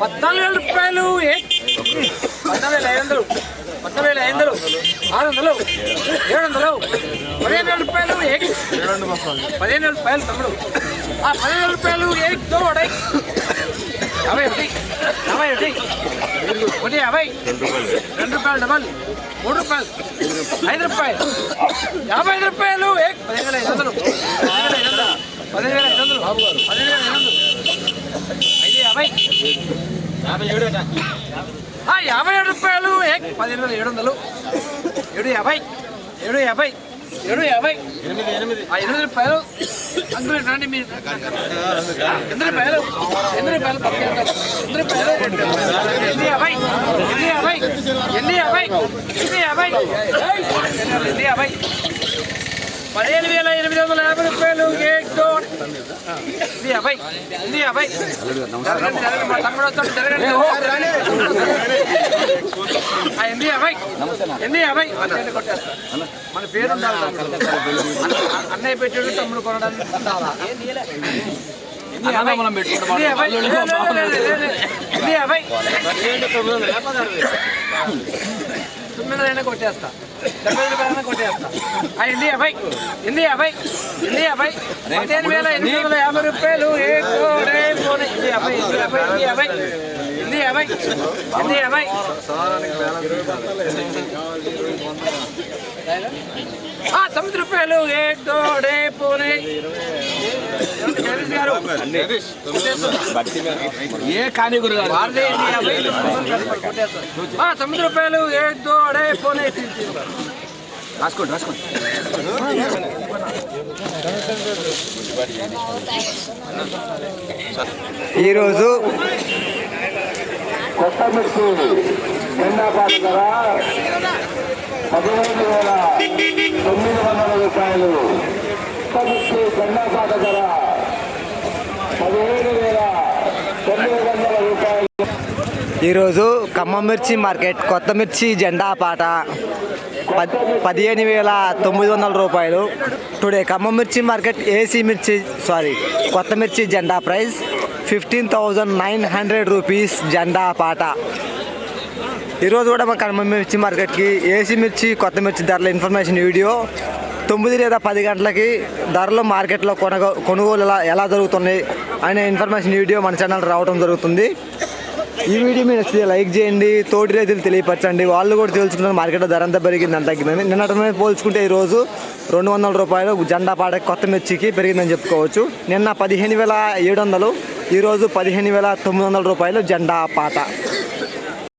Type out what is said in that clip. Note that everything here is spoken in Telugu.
పద్నాలుగు వేల రూపాయలు పద్నాలుగు వేల ఐదు వందలు పద్నాలుగు వేల ఐదు వందలు ఆరు వందలు ఏడు వందలు పదిహేను వేల రూపాయలు పదిహేను వేల రూపాయలు తమ్ముడు. ఆ పదిహేను వేల రూపాయలు ఏదో యాభై ఒకటి యాభై ఒకటి. ఒకటి యాభై. రెండు రూపాయలు. డబల్. మూడు రూపాయలు. ఐదు రూపాయలు. యాభై ఐదు రూపాయలు. ఏ? పదిహేను వేల ఐదు వందలు. పదిహేను వేల ఐదు వందలు. పదిహేను వేల ఐదు వందలు. ఐదు యాభై. యాభై ఏడు రూపాయలు. ఏ? పదిహేను వేల ఏడు వందలు. ఏడు యాభై. ఏడు యాభై. ఏడు యాభై. ఆ, ఎనిమిది రూపాయలు. అందులో రండి మీరు. ఎనిమిది రూపాయలు. ఎనిమిది రూపాయలు ఎనిమిది రూపాయలు. ఎనిమిది యాభై? ఎనిమిది యాభై? ఎనిమిది యాభై? ఎనిమిది యాభై? ఎనిమిది యాభై? పదిహేను వేల ఎనిమిది వందల యాభై రూపాయలు. కేక్ యాభై జరగండి జరగండి మా తమ్ముడు వస్తాడు జరగండి ఎనిమిది యాభై అన్నయ్య కొట్టేస్తా మన పేరు ఉండాలి అన్నయ్య పెట్టాడు తమ్ముడు కొనడానికి ఉండాలా ఎనిమిది యాభై ఎనిమిది యాభై తొమ్మిది అయినా కొట్టేస్తా. డెబ్బై రూపాయలైనా కొట్టేస్తా. ఆ, ఎనిమిది యాభై? ఎనిమిది యాభై? ఎనిమిది యాభై? పదిహేను వేల ఎనిమిది వందల యాభై రూపాయలు. ఏ కోడే పోనీ. ఎనిమిది యాభై? ఎనిమిది యాభై? ఎనిమిది యాభై? ఎనిమిది యాభై? ఎనిమిది యాభై? తొమ్మిది రూపాయలు. ఏ కానీ గురుగారు తొమ్మిది రూపాయలు కొట్టేస్తారు. ఆ, తొమ్మిది రూపాయలు. ఏ కోడే పోనీ. రాసుకోండి రాసుకోండి. ఈరోజు కొత్త మిర్చి ఎండాపాట ధర పదిహేను వేల తొమ్మిది వందల రూపాయలు. కొత్త మిర్చి ఎండాపాట ధర పదిహేను వేల తొమ్మిది వందల రూపాయలు. ఈరోజు ఖమ్మం మిర్చి మార్కెట్ కొత్త మిర్చి జెండా పాట. పద్ పదిహేను వేల తొమ్మిది వందల రూపాయలు. టుడే ఖమ్మం మిర్చి మార్కెట్ ఏసీ మిర్చి సారీ కొత్త మిర్చి జెండా price fifteen thousand nine hundred rupees జెండా పాట. ఈరోజు కూడా మా ఖమ్మం మిర్చి మార్కెట్కి ఏసీ మిర్చి కొత్త మిర్చి ధరల ఇన్ఫర్మేషన్ వీడియో. తొమ్మిది లేదా పది గంటలకి ధరలు మార్కెట్లో కొనగో కొనుగోలు ఎలా ఎలా జరుగుతున్నాయి అనే ఇన్ఫర్మేషన్ వీడియో మన ఛానల్ రావడం జరుగుతుంది. ఈ వీడియో మీరు నచ్చితే లైక్ చేయండి తోటి రైతులు తెలియపరచండి వాళ్ళు కూడా తెలుసుకున్నారు మార్కెట్లో ధర అంతా అంత తగ్గిందని. నిన్నటి మీద పోల్చుకుంటే ఈరోజు రెండు వందల రూపాయలు జెండా పాట కొత్త మిర్చికి పెరిగిందని చెప్పుకోవచ్చు. నిన్న పదిహేను వేల ఏడు వందలు ఈరోజు పదిహేను వేల తొమ్మిది వందల రూపాయలు జెండా పాట.